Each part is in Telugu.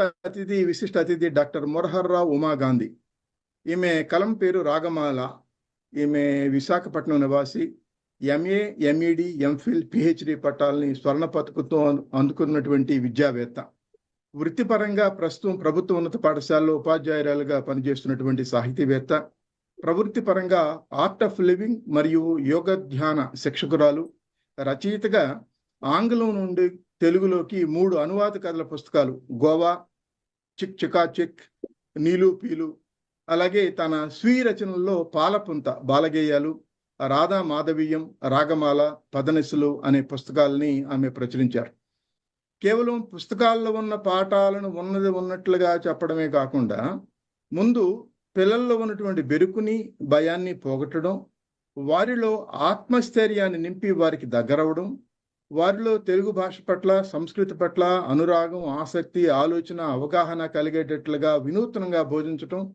అతిథి విశిష్ట అతిథి డాక్టర్ మొరహర్రావు ఉమాగాంధీ ఈమె కలం పేరు రాగమాల. ఈమె విశాఖపట్నం నివాసి. ఎంఏ ఎంఈడి ఎంఫిల్ పిహెచ్డి పట్టాలని స్వర్ణ పథకంతో అందుకున్నటువంటి విద్యావేత్త. వృత్తిపరంగా ప్రస్తుతం ప్రభుత్వ ఉన్నత పాఠశాలలో ఉపాధ్యాయురాలుగా పనిచేస్తున్నటువంటి సాహితీవేత్త. ప్రవృత్తి పరంగా ఆర్ట్ ఆఫ్ లివింగ్ మరియు యోగ ధ్యాన శిక్షకురాలు. రచయితగా ఆంగ్లం నుండి తెలుగులోకి మూడు అనువాద కథల పుస్తకాలు గోవా చిక్ చికా చిక్ నీలు పీలు అలాగే తన స్వీయ రచనల్లో పాలపుంత బాలగేయాలు రాధా మాధవీయం రాగమాల పదనిసులు అనే పుస్తకాలని ఆమె ప్రచురించారు. కేవలం పుస్తకాల్లో ఉన్న పాఠాలను ఉన్నది ఉన్నట్లుగా చెప్పడమే కాకుండా ముందు పిల్లల్లో ఉన్నటువంటి బెరుకుని భయాన్ని పోగొట్టడం వారిలో ఆత్మస్థైర్యాన్ని నింపి వారికి దగ్గరవడం వారిలో తెలుగు భాష పట్ల సంస్కృతి పట్ల అనురాగం ఆసక్తి ఆలోచన అవగాహన కలిగేటట్లుగా వినూత్నంగా బోధించటం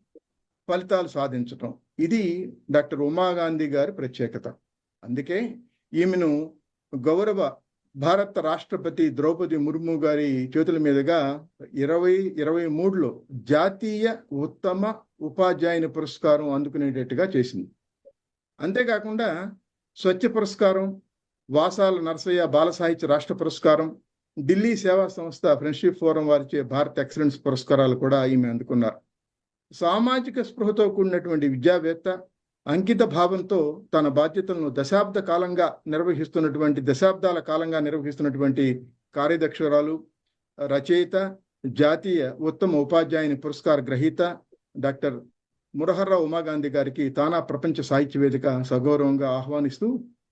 ఫలితాలు సాధించటం. ఇది డాక్టర్ ఉమాగాంధీ గారి ప్రత్యేకత. అందుకే ఈమెను గౌరవ భారత రాష్ట్రపతి ద్రౌపది ముర్ము గారి చేతుల మీదుగా ఇరవై ఇరవై మూడులో జాతీయ ఉత్తమ ఉపాధ్యాయుని పురస్కారం అందుకునేటట్టుగా చేసింది. అంతేకాకుండా స్వచ్ఛ పురస్కారం వాసాల నరసయ్య బాల సాహిత్య రాష్ట్ర పురస్కారం ఢిల్లీ సేవా సంస్థ ఫ్రెండ్షిప్ ఫోరం వారిచే భారత్ ఎక్సలెన్స్ పురస్కారాలు కూడా ఈమె అందుకున్నారు. సామాజిక స్పృహతో కూడినటువంటి విద్యావేత్త అంకిత భావంతో తన బాధ్యతలను దశాబ్ద కాలంగా నిర్వహిస్తున్నటువంటి దశాబ్దాల కాలంగా నిర్వహిస్తున్నటువంటి కార్యదక్షురాలు రచయిత జాతీయ ఉత్తమ ఉపాధ్యాయుని పురస్కార గ్రహీత డాక్టర్ మురహర్రావు ఉమాగాంధీ గారికి తానా ప్రపంచ సాహిత్య వేదిక సగౌరవంగా ఆహ్వానిస్తూ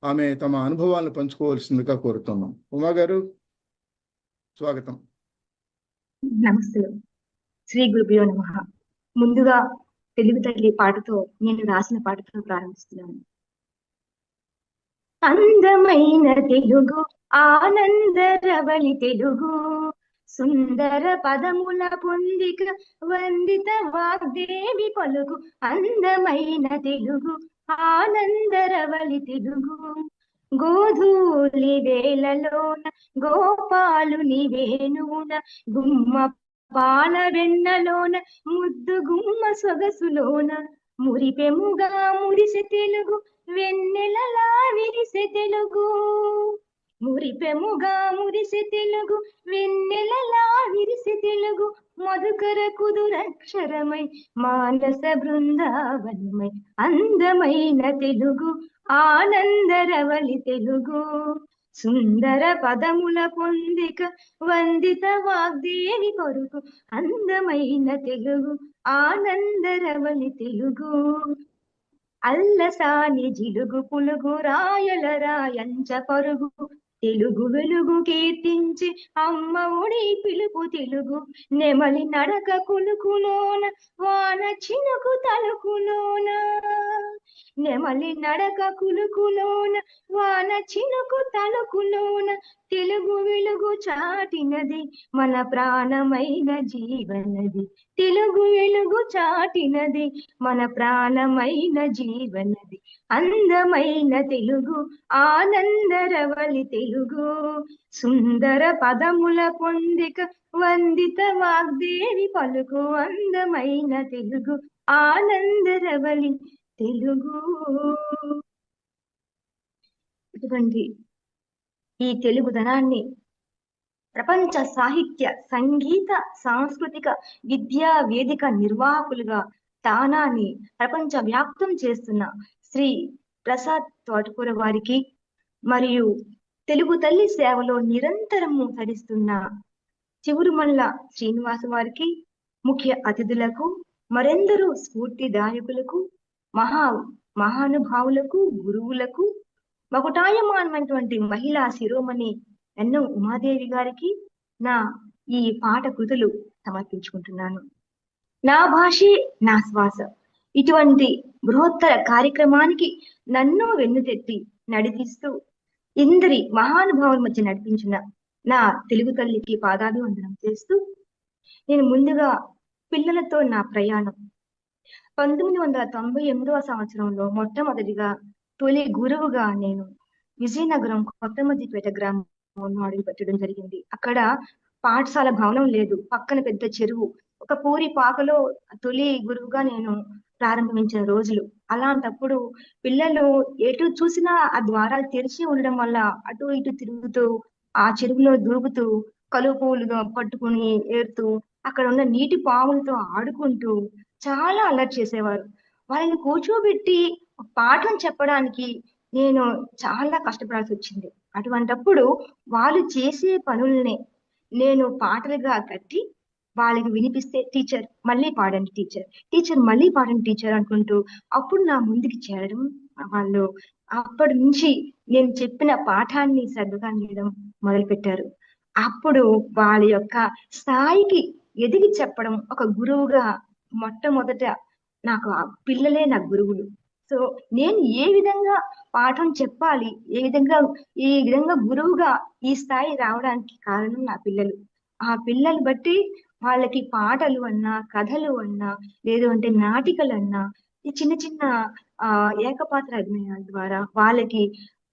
ఆమె తమ అనుభవాలను పంచుకోవాల్సిందిగా కోరుతున్నాం. ఉమా గారు స్వాగతం. నమస్తే. శ్రీ గురుభ్యో నమ. ముందుగా తెలుగు తల్లి పాటతో నేను రాసిన పాటతో ప్రారంభిస్తున్నాను. అందమైన తెలుగు ఆనందరవళి తెలుగు. సుందర పదముల పొందిక వందిత వాగ్దేవి పలుకు. అందమైన తెలుగు ఆనందరవళి తిరుగు. గోధూలి వేలలోన గోపాలుని వేణువున గుమ్మ పాల వెన్నలోన ముద్దు గుమ్మ సొగసులోన మురిపెముగా మురిసె తెలుగు వెన్నెలలా విరిసె తెలుగు. మురిపెముగా మురిసి తెలుగు వెన్నెలలా విరిసి తెలుగు మధుకర కుదురక్షరమై మానస బృందావనమై అందమైన తెలుగు ఆనందరవలి తెలుగు. సుందర పదముల పొందిక వందిత వాగ్దేవి కొరకు అందమైన తెలుగు ఆనందరవలి తెలుగు. అల్లసాని జిలుగు పులుగు రాయల రాయంచ పరుగు తెలుగు వెలుగు కీర్తించి అమ్మ ఒడి పిలుపు తెలుగు. నెమలి నడక కులుకులోన వాన చినుకు తలుకులోన. నెమలి నడక కులుకులోన వాన చినుకు తలుకులోన. తెలుగు వెలుగు చాటినది మన ప్రాణమైన జీవనది. తెలుగు వెలుగు చాటినది మన ప్రాణమైన జీవనది. అందమైన తెలుగు ఆనందరవలి తెలుగు సుందర పదముల పొందిక వందిత వాగ్దేవి పలుకు అందమైన తెలుగు ఆనందరవలి తెలుగు. ఇటువంటి ఈ తెలుగుదనాన్ని ప్రపంచ సాహిత్య సంగీత సాంస్కృతిక విద్యా వేదిక నిర్వాహకులుగా తానాన్ని ప్రపంచ వ్యాప్తం చేస్తున్న శ్రీ ప్రసాద్ తోటకూర వారికి మరియు తెలుగు తల్లి సేవలో నిరంతరము తరిస్తున్న చివురుమల్ల శ్రీనివాస వారికి ముఖ్య అతిథులకు మరెందరూ స్ఫూర్తిదాయకులకు మహా మహానుభావులకు గురువులకు మకుటాయమానమైనటువంటి మహిళా శిరోమణి ఎన్నో ఉమాదేవి గారికి నా ఈ పాట కృతులు సమర్పించుకుంటున్నాను. నా భాషే నా శ్వాస. ఇటువంటి బృహత్తర కార్యక్రమానికి నన్ను వెన్నుతెట్టి నడిపిస్తూ ఇందరి మహానుభావుల మధ్య నడిపించిన నా తెలుగు తల్లికి పాదాభివందనం చేస్తూ నేను ముందుగా పిల్లలతో నా ప్రయాణం. పంతొమ్మిది వందల తొంభై ఎనిమిదవ సంవత్సరంలో మొట్టమొదటిగా తొలి గురువుగా నేను విజయనగరం కొత్తమద్దిపేట గ్రామంలో అడుగు పెట్టడం జరిగింది. అక్కడ పాఠశాల భవనం లేదు. పక్కన పెద్ద చెరువు. ఒక పూరి పాకలో తొలి గురువుగా నేను ప్రారంభించిన రోజులు. అలాంటప్పుడు పిల్లలు ఎటు చూసినా ఆ ద్వారాలు తెరిచి ఉండడం వల్ల అటు ఇటు తిరుగుతూ ఆ చెరువులో దూకుతూ కలుపులుగా పువ్వులు పట్టుకుని ఏరుతూ అక్కడ ఉన్న నీటి పాములతో ఆడుకుంటూ చాలా అలర్ట్ చేసేవారు. వాళ్ళని కూర్చోబెట్టి పాఠం చెప్పడానికి నేను చాలా కష్టపడాల్సి వచ్చింది. అటువంటప్పుడు వాళ్ళు చేసే పనుల్నే నేను పాటలుగా కట్టి వాళ్ళకి వినిపిస్తే టీచర్ మళ్ళీ పాడండి టీచర్. టీచర్ మళ్ళీ పాడండి టీచర్ అనుకుంటూ అప్పుడు నా ముందుకి చేరడం వాళ్ళు అప్పటి నుంచి నేను చెప్పిన పాఠాన్ని సర్దుగా వినడం మొదలు పెట్టారు అప్పుడు వాళ్ళ యొక్క స్థాయికి ఎదిగి చెప్పడం ఒక గురువుగా మొట్టమొదట నాకు ఆ పిల్లలే నా గురువులు. సో నేను ఏ విధంగా పాఠం చెప్పాలి ఏ విధంగా ఈ విధంగా గురువుగా ఈ స్థాయి రావడానికి కారణం నా పిల్లలు. ఆ పిల్లలు బట్టి వాళ్ళకి పాటలు అన్నా కథలు అన్నా లేదు అంటే నాటికలు అన్నా ఈ చిన్న చిన్న ఆ ఏకపాత్ర అభినయాల ద్వారా వాళ్ళకి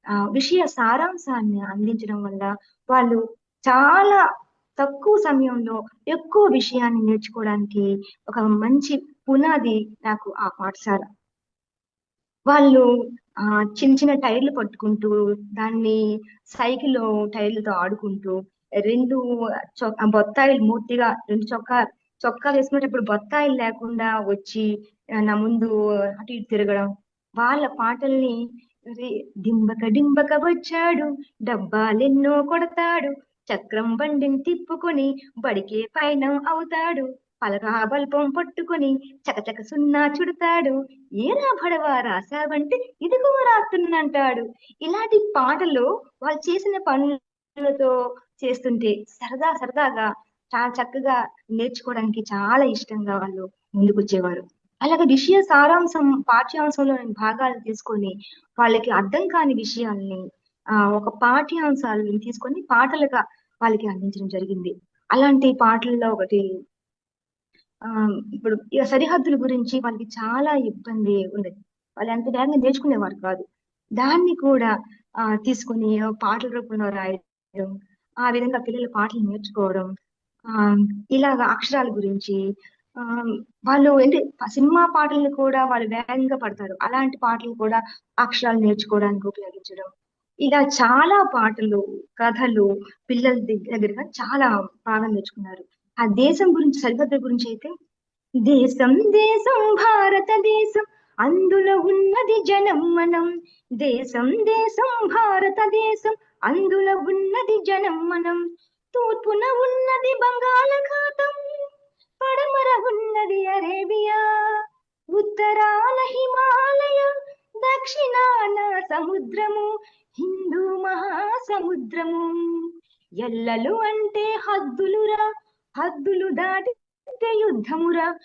ఆ విషయ సారాంశాన్ని అందించడం వల్ల వాళ్ళు చాలా తక్కువ సమయంలో ఎక్కువ విషయాన్ని నేర్చుకోవడానికి ఒక మంచి పునాది నాకు ఆ పాఠశాల. వాళ్ళు ఆ చిన్న చిన్న టైర్లు పట్టుకుంటూ దాన్ని సైకిల్లో టైర్లతో ఆడుకుంటూ రెండు బొత్తాయిలు మూర్తిగా రెండు చొక్కా చొక్కా వేసుకునేటప్పుడు బొత్తాయిలు లేకుండా వచ్చి నా ముందు అటు ఇటు తిరగడం వాళ్ళ పాటల్ని దింబక డింబక డింబక వచ్చాడు డబ్బాలెన్నో కొడతాడు చక్రం బండిని తిప్పుకొని బడికే పైన అవుతాడు పలకా బల్పం పట్టుకొని చకచక సున్నా చుడతాడు ఏరా భడవా రాసావంటే ఇదిగో రాస్తున్నంటాడు ఇలాంటి పాటలు వాళ్ళు చేసిన పనులతో చేస్తుంటే సరదా సరదాగా చాలా చక్కగా నేర్చుకోవడానికి చాలా ఇష్టంగా వాళ్ళు ముందుకు వచ్చేవారు అలాగే విషయ సారాంశం పాఠ్యాంశంలోని భాగాలు తీసుకొని వాళ్ళకి అర్థం కాని విషయాల్ని ఆ ఒక పాఠ్యాంశాలను తీసుకొని పాటలుగా వాళ్ళకి అందించడం జరిగింది. అలాంటి పాటల్లో ఒకటి ఆ ఇప్పుడు ఇక సరిహద్దుల గురించి వాళ్ళకి చాలా ఇబ్బంది ఉండేది. వాళ్ళు ఎంత వేగంగా నేర్చుకునేవారు కాదు. దాన్ని కూడా ఆ తీసుకొని పాటల రూపంలో రాయడం ఆ విధంగా పిల్లలు పాటలు నేర్చుకోవడం ఆ ఇలాగ అక్షరాల గురించి ఆ వాళ్ళు ఏంటి సినిమా పాటలను కూడా వాళ్ళు వేగంగా పడతారు. అలాంటి పాటలు కూడా అక్షరాలు నేర్చుకోవడానికి ఉపయోగించడం. ఇలా చాలా పాటలు కథలు పిల్లల దగ్గర దగ్గరగా చాలా బాగా నేర్చుకున్నారు. ఆ దేశం గురించి సరిహద్దు గురించి అయితే దేశం దేశం భారతదేశం అందులో ఉన్నది జనం మనం. దేశం దేశం భారతదేశం. అందులో ఉన్నది జనం మనం. తూర్పున ఉన్నది బంగాళాఖాతం పడమర ఉన్నది అరేబియా. ఉత్తరాన హిమాలయ. దక్షిణాన సముద్రము. హిందూ మహాసముద్రము. ఎల్లలు అంటే హద్దులురా. హద్దులు దాటితే యుద్ధమురా.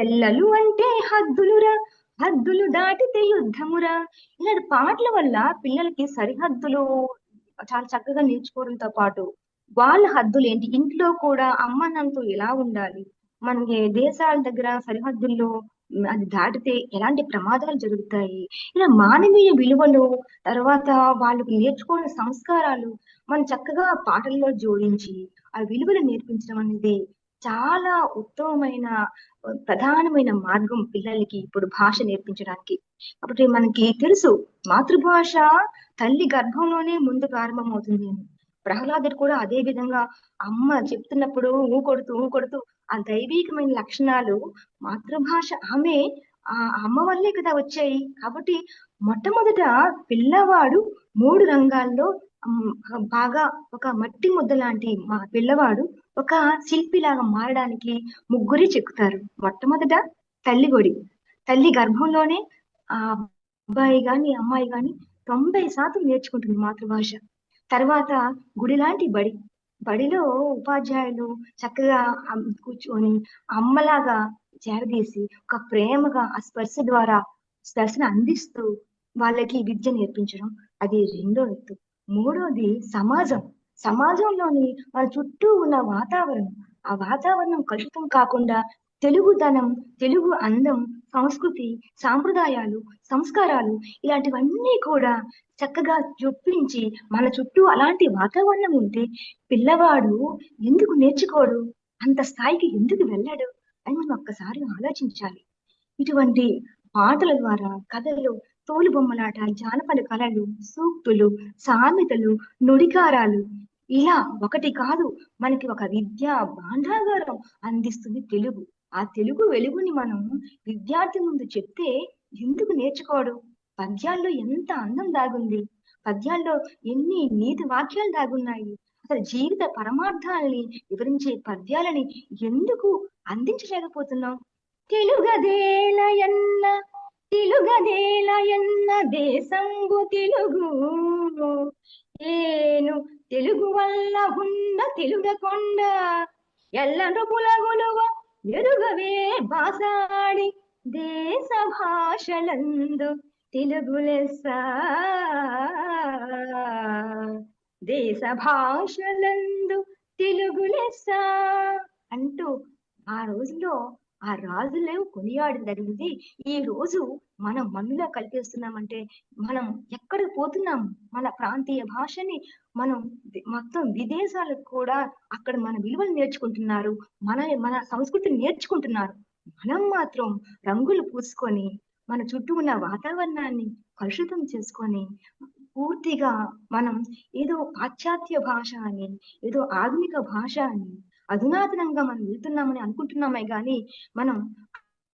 ఎల్లలు అంటే హద్దులురా. హద్దులు దాటితే యుద్ధమురా ఇలాంటి పాటల వల్ల పిల్లలకి సరిహద్దులు చాలా చక్కగా నేర్చుకోవడంతో పాటు వాళ్ళ హద్దులు ఏంటి? ఇంట్లో కూడా అమ్మ నాన్నతో ఎలా ఉండాలి? మనకి దేశాల దగ్గర సరిహద్దుల్లో అది దాటితే ఎలాంటి ప్రమాదాలు జరుగుతాయి? ఇలా మానవీయ విలువలు తర్వాత వాళ్ళకు నేర్చుకున్న సంస్కారాలు మనం చక్కగా పాటల్లో జోడించి ఆ విలువలు నేర్పించడం అనేది చాలా ఉత్తమమైన ప్రధానమైన మార్గం పిల్లలకి ఇప్పుడు భాష నేర్పించడానికి. కాబట్టి మనకి తెలుసు మాతృభాష తల్లి గర్భంలోనే ముందు ప్రారంభమవుతుంది అని ప్రహ్లాదుడు కూడా అదే విధంగా అమ్మ చెప్తున్నప్పుడు ఊ కొడుతూ ఊ కొడుతూ ఆ దైవీకమైన లక్షణాలు మాతృభాష ఆమె ఆ అమ్మ వల్లే కదా వచ్చాయి. కాబట్టి మొట్టమొదట పిల్లవాడు మూడు రంగాల్లో బాగా ఒక మట్టి ముద్ద లాంటి మా పిల్లవాడు ఒక శిల్పిలాగా మారడానికి ముగ్గురి చెక్కుతారు. మొట్టమొదట తల్లి గుడి. తల్లి గర్భంలోనే ఆ అబ్బాయి గాని అమ్మాయి గాని తొంభై శాతం నేర్చుకుంటుంది మాతృభాష. తర్వాత గుడి లాంటి బడి. బడిలో ఉపాధ్యాయులు చక్కగా కూర్చొని అమ్మలాగా చేరదీసి ఒక ప్రేమగా ఆ స్పర్శ ద్వారా స్పర్శను అందిస్తూ వాళ్ళకి విద్య నేర్పించడం. అది రెండో ఎత్తు. మూడోది సమాజం. సమాజంలోని మన చుట్టూ ఉన్న వాతావరణం ఆ వాతావరణం కలుషితం కాకుండా తెలుగుదనం తెలుగు అందం సంస్కృతి సాంప్రదాయాలు సంస్కారాలు ఇలాంటివన్నీ కూడా చక్కగా చొప్పించి మన చుట్టూ అలాంటి వాతావరణం ఉంటే పిల్లవాడు ఎందుకు నేర్చుకోడు? అంత స్థాయికి ఎందుకు వెళ్ళడు? అని మనం ఒక్కసారి ఆలోచించాలి. ఇటువంటి పాటల ద్వారా కథలు తోలు బొమ్మలాట జానపద కళలు సూక్తులు సామెతలు నుడికారాలు ఇలా ఒకటి కాదు మనకి ఒక విద్యా భాండాగారం అందిస్తుంది తెలుగు. ఆ తెలుగు వెలుగుని మనం విద్యార్థి ముందు చెప్తే ఎందుకు నేర్చుకోడు? పద్యాల్లో ఎంత అందం దాగుంది? పద్యాల్లో ఎన్ని నీతి వాక్యాలు దాగున్నాయి? అసలు జీవిత పరమార్థాలని వివరించే పద్యాలని ఎందుకు అందించలేకపోతున్నాం? తెలుగదేలయన్న తెలుగదేలయన్న దేశంబు తెలుగు. ఏను తెలుగు వల్ల ఉన్న తెలుగకొండ ఎల్లండ్రు పులగులువ ఎరుగవే బాసాడి. దేశ భాషలందు తెలుగు లెస్స. దేశ భాషలందు తెలుగు లెస్స అంటూ ఆ రోజులో ఆ రాజులే కొనియాడి జరిగింది ఈ రోజు మనం మనలో కలిపేస్తున్నామంటే మనం ఎక్కడికి పోతున్నాం? మన ప్రాంతీయ భాషని మనం మొత్తం విదేశాలకు కూడా అక్కడ మన విలువలు నేర్చుకుంటున్నారు. మన మన సంస్కృతిని నేర్చుకుంటున్నారు. మనం మాత్రం రంగులు పూసుకొని మన చుట్టూ ఉన్న వాతావరణాన్ని కలుషితం చేసుకొని పూర్తిగా మనం ఏదో పాశ్చాత్య భాష అని ఏదో ఆధునిక భాష అని అధునాతనంగా మనం వెళ్తున్నామని అనుకుంటున్నామే గాని మనం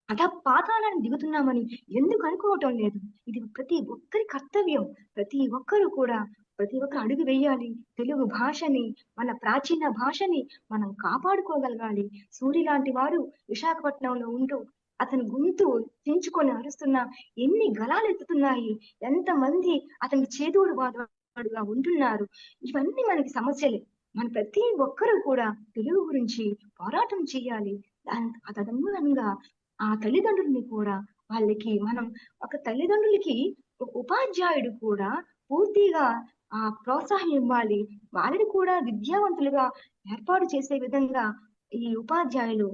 అధ పాతాలను దిగుతున్నామని ఎందుకు అనుకోవటం లేదు? ఇది ప్రతి ఒక్కరి కర్తవ్యం. ప్రతి ఒక్కరు కూడా ప్రతి ఒక్కరు అడుగు వేయాలి. తెలుగు భాషని మన ప్రాచీన భాషని మనం కాపాడుకోగలగాలి. సూర్య లాంటి వారు విశాఖపట్నంలో ఉంటూ అతని గొంతు చించుకొని అరుస్తున్న ఎన్ని గలాలు ఎత్తుతున్నాయి. ఎంతమంది అతనికి చేదోడు వాదుడుగా ఉంటున్నారు. ఇవన్నీ మనకి సమస్యలే. మన ప్రతి ఒక్కరూ కూడా తెలుగు గురించి పోరాటం చేయాలి. దాని తదనుగుణంగా ఆ తల్లిదండ్రుల్ని కూడా వాళ్ళకి మనం ఒక తల్లిదండ్రులకి ఒక ఉపాధ్యాయుడు కూడా పూర్తిగా ఆ ప్రోత్సాహం ఇవ్వాలి. వాళ్ళని కూడా విద్యావంతులుగా ఏర్పాటు చేసే విధంగా ఈ ఉపాధ్యాయులు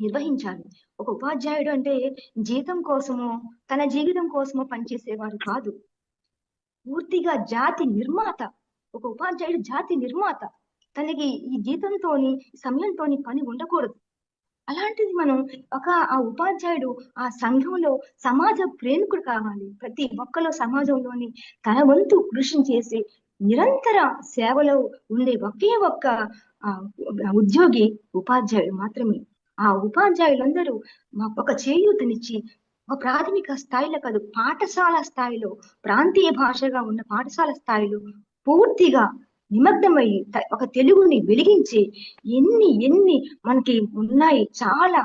నిర్వహించాలి. ఒక ఉపాధ్యాయుడు అంటే జీతం కోసమో తన జీవితం కోసమో పనిచేసేవాడు కాదు. పూర్తిగా జాతి నిర్మాత ఒక ఉపాధ్యాయుడు జాతి నిర్మాత. తనకి ఈ జీతంతో సమయంతోని పని ఉండకూడదు. అలాంటిది మనం ఒక ఆ ఉపాధ్యాయుడు ఆ సంఘంలో సమాజ ప్రేమికుడు కావాలి. ప్రతి ఒక్కలో సమాజంలోని తన వంతు కృషి చేసి నిరంతర సేవలో ఉండే ఒకే ఒక్క ఉద్యోగి ఉపాధ్యాయుడు మాత్రమే. ఆ ఉపాధ్యాయులందరూ మాకు ఒక చేయూతనిచ్చి ఒక ప్రాథమిక స్థాయిలో కాదు పాఠశాల స్థాయిలో ప్రాంతీయ భాషగా ఉన్న పాఠశాల స్థాయిలో పూర్తిగా నిమగ్నమై ఒక తెలుగుని వెలిగించి ఎన్ని ఎన్ని మనకి ఉన్నాయి చాలా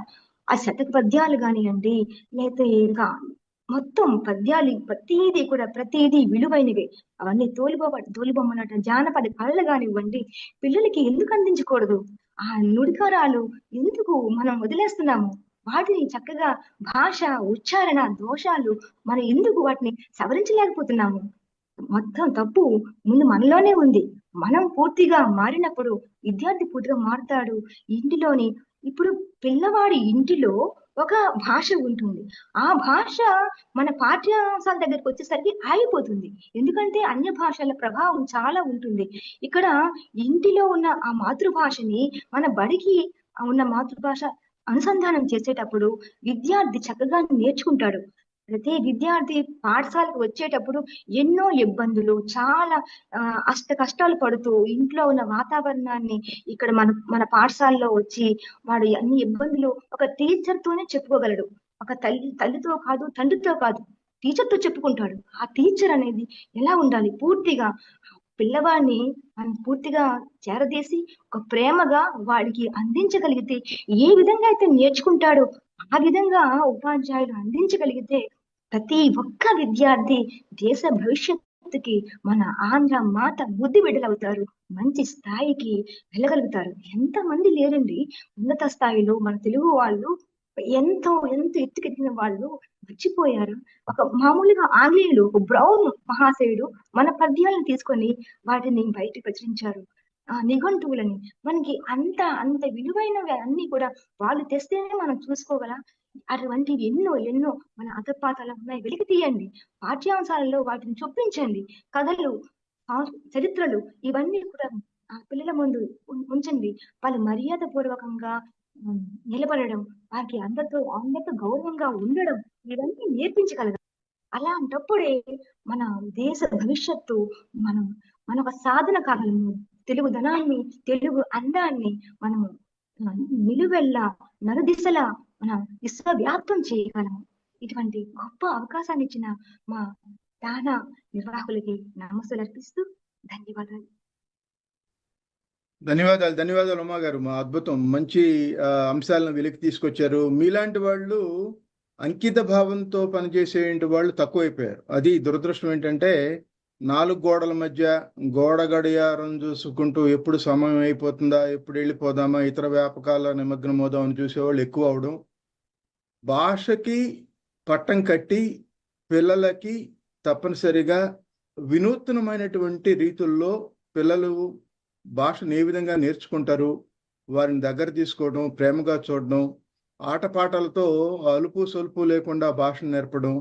ఆ శతక పద్యాలు కానివ్వండి లేకపోతే ఇంకా మొత్తం పద్యాలు ప్రతిదీ కూడా ప్రతిదీ విలువైనవి. అవన్నీ తోలిబొమ్మ తోలిబొమ్మలాట జానపద కళలు కానివ్వండి పిల్లలకి ఎందుకు అందించకూడదు? ఆ నుడికారాలు ఎందుకు మనం వదిలేస్తున్నాము? వాటిని చక్కగా భాష ఉచ్చారణ దోషాలు మనం ఎందుకు వాటిని సవరించలేకపోతున్నాము? మొత్తం తప్పు ముందు మనలోనే ఉంది. మనం పూర్తిగా మారినప్పుడు విద్యార్థి పూర్తిగా మారుతాడు. ఇంటిలోని ఇప్పుడు పిల్లవాడి ఇంటిలో ఒక భాష ఉంటుంది. ఆ భాష మన పాఠ్యాంశాల దగ్గరికి వచ్చేసరికి ఆగిపోతుంది. ఎందుకంటే అన్య భాషల ప్రభావం చాలా ఉంటుంది. ఇక్కడ ఇంటిలో ఉన్న ఆ మాతృభాషని మన బడికి ఉన్న మాతృభాష అనుసంధానం చేసేటప్పుడు విద్యార్థి చక్కగా నేర్చుకుంటాడు. ప్రతి విద్యార్థి పాఠశాలకు వచ్చేటప్పుడు ఎన్నో ఇబ్బందులు చాలా అష్ట కష్టాలు పడుతూ ఇంట్లో ఉన్న వాతావరణాన్ని ఇక్కడ మన మన పాఠశాలలో వచ్చి వాడు అన్ని ఇబ్బందులు ఒక టీచర్ తోనే చెప్పుకోగలడు. ఒక తల్లి తల్లితో కాదు తండ్రితో కాదు టీచర్తో చెప్పుకుంటాడు. ఆ టీచర్ అనేది ఎలా ఉండాలి? పూర్తిగా పిల్లవాడిని మనం పూర్తిగా చేరదీసి ఒక ప్రేమగా వాడికి అందించగలిగితే ఏ విధంగా అయితే నేర్చుకుంటాడో ఆ విధంగా ఉపాధ్యాయులు అందించగలిగితే ప్రతి ఒక్క విద్యార్థి దేశ భవిష్యత్తుకి మన ఆంధ్ర మాత బుద్ధి బిడ్డలవుతారు. మంచి స్థాయికి వెళ్ళగలుగుతారు. ఎంతమంది లేరండి? ఉన్నత స్థాయిలో మన తెలుగు వాళ్ళు ఎంతో ఎంతో ఎత్తుకెత్తిన వాళ్ళు మర్చిపోయారు. ఒక మామూలుగా ఆంగ్లేయులు ఒక బ్రౌన్ మహాశయుడు మన పద్యాలను తీసుకొని వాటిని బయట ప్రచురించారు. ఆ నిఘంటువులని. మనకి అంత అంత విలువైనవి అన్ని కూడా వాళ్ళు తెస్తేనే మనం చూసుకోగల. అటువంటివి ఎన్నో ఎన్నో మన అధపాతాలు ఉన్నాయి వెలికి తీయండి. పాఠ్యాంశాలలో వాటిని చొప్పించండి. కథలు చరిత్రలు ఇవన్నీ కూడా ఆ పిల్లల ముందు ఉంచండి. వాళ్ళు మర్యాద పూర్వకంగా నిలబడడం వారికి అందరితో అందరితో గౌరవంగా ఉండడం ఇవన్నీ నేర్పించగలగాలి. అలాంటప్పుడే మన దేశ భవిష్యత్తు మనం మన ఒక సాధన కాలము తెలుగు ధనాన్ని తెలుగు అందాన్ని మనము నిలువెల్లా నలుదిశలా మనం విశ్వవ్యాప్తం చేయగలము. ఇటువంటి గొప్ప అవకాశాన్ని ఇచ్చిన మా దాన నిర్వాహకులకి నమస్సులు అర్పిస్తూ ధన్యవాదాలు. ధన్యవాదాలు ధన్యవాదాలు ఉమా గారు. మా అద్భుతం. మంచి అంశాలను వెలికి తీసుకొచ్చారు. మీలాంటి వాళ్ళు అంకిత భావంతో పనిచేసే వాళ్ళు తక్కువైపోయారు. అది దురదృష్టం ఏంటంటే నాలుగు గోడల మధ్య గోడ గడియారం చూసుకుంటూ ఎప్పుడు సమయం అయిపోతుందా ఎప్పుడు వెళ్ళిపోదామా ఇతర వ్యాపకాల నిమగ్నమవుదామని చూసేవాళ్ళు ఎక్కువ అవడం. భాషకి పట్టం కట్టి పిల్లలకి తప్పనిసరిగా వినూత్నమైనటువంటి రీతుల్లో పిల్లలు భాషను ఏ విధంగా నేర్చుకుంటారు వారిని దగ్గర తీసుకోవడం ప్రేమగా చూడడం ఆటపాటలతో అలుపు సొలుపు లేకుండా భాషను నేర్పడం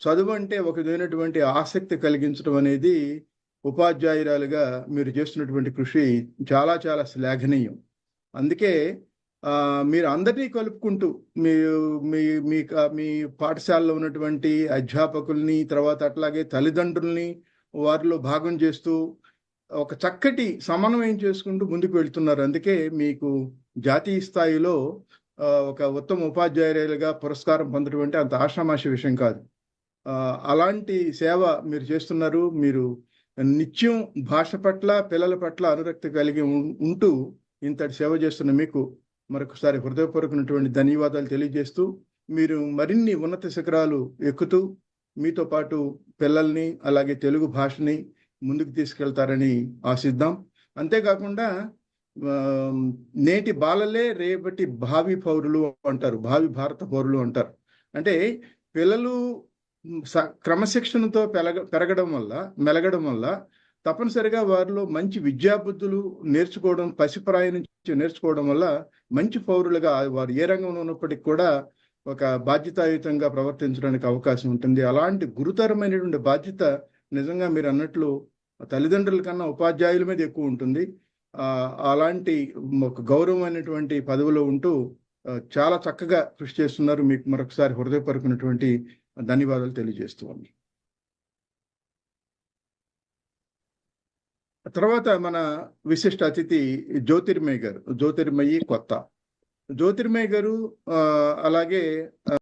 చదువు అంటే ఒక విధమైనటువంటి ఆసక్తి కలిగించడం అనేది ఉపాధ్యాయురాలుగా మీరు చేస్తున్నటువంటి కృషి చాలా చాలా శ్లాఘనీయం. అందుకే మీరు అందరినీ కలుపుకుంటూ మీ మీ మీ మీ పాఠశాలలో ఉన్నటువంటి అధ్యాపకుల్ని తర్వాత అట్లాగే తల్లిదండ్రుల్ని వారిలో భాగం చేస్తూ ఒక చక్కటి సమన్వయం చేసుకుంటూ ముందుకు వెళ్తున్నారు. అందుకే మీకు జాతీయ స్థాయిలో ఒక ఉత్తమ ఉపాధ్యాయులుగా పురస్కారం పొందటం అంటే అంత ఆషామాషి విషయం కాదు. అలాంటి సేవ మీరు చేస్తున్నారు. మీరు నిత్యం భాష పట్ల పిల్లల పట్ల అనురక్తి కలిగి ఉంటూ ఇంతటి సేవ చేస్తున్న మీకు మరొకసారి హృదయపూర్వకమైనటువంటి ధన్యవాదాలు తెలియజేస్తూ మీరు మరిన్ని ఉన్నత శిఖరాలు ఎక్కుతూ మీతో పాటు పిల్లల్ని అలాగే తెలుగు భాషని ముందుకు తీసుకెళ్తారని ఆశిద్దాం. అంతేకాకుండా నేటి బాలలే రేపటి భావి పౌరులు అంటారు భావి భారత పౌరులు అంటారు. అంటే పిల్లలు క్రమశిక్షణతో పెరగ పెరగడం వల్ల మెలగడం వల్ల తప్పనిసరిగా వారిలో మంచి విద్యాబుద్ధులు నేర్చుకోవడం పసిప్రాయం నుంచి నేర్చుకోవడం వల్ల మంచి పౌరులుగా వారు ఏ రంగంలో ఉన్నప్పటికీ కూడా ఒక బాధ్యతాయుతంగా ప్రవర్తించడానికి అవకాశం ఉంటుంది. అలాంటి గురుతరమైనటువంటి బాధ్యత నిజంగా మీరు అన్నట్లు తల్లిదండ్రుల కన్నా ఉపాధ్యాయుల మీద ఎక్కువ ఉంటుంది. అలాంటి ఒక గౌరవమైనటువంటి పదవిలో ఉంటూ చాలా చక్కగా కృషి చేస్తున్నారు. మీకు మరొకసారి హృదయపరుకున్నటువంటి ధన్యవాదాలు తెలియజేస్తూ ఉన్నాను. తర్వాత మన విశిష్ట అతిథి జ్యోతిర్మయ్య గారు. జ్యోతిర్మయి కొత్త. జ్యోతిర్మయ్య గారు ఆ, అలాగే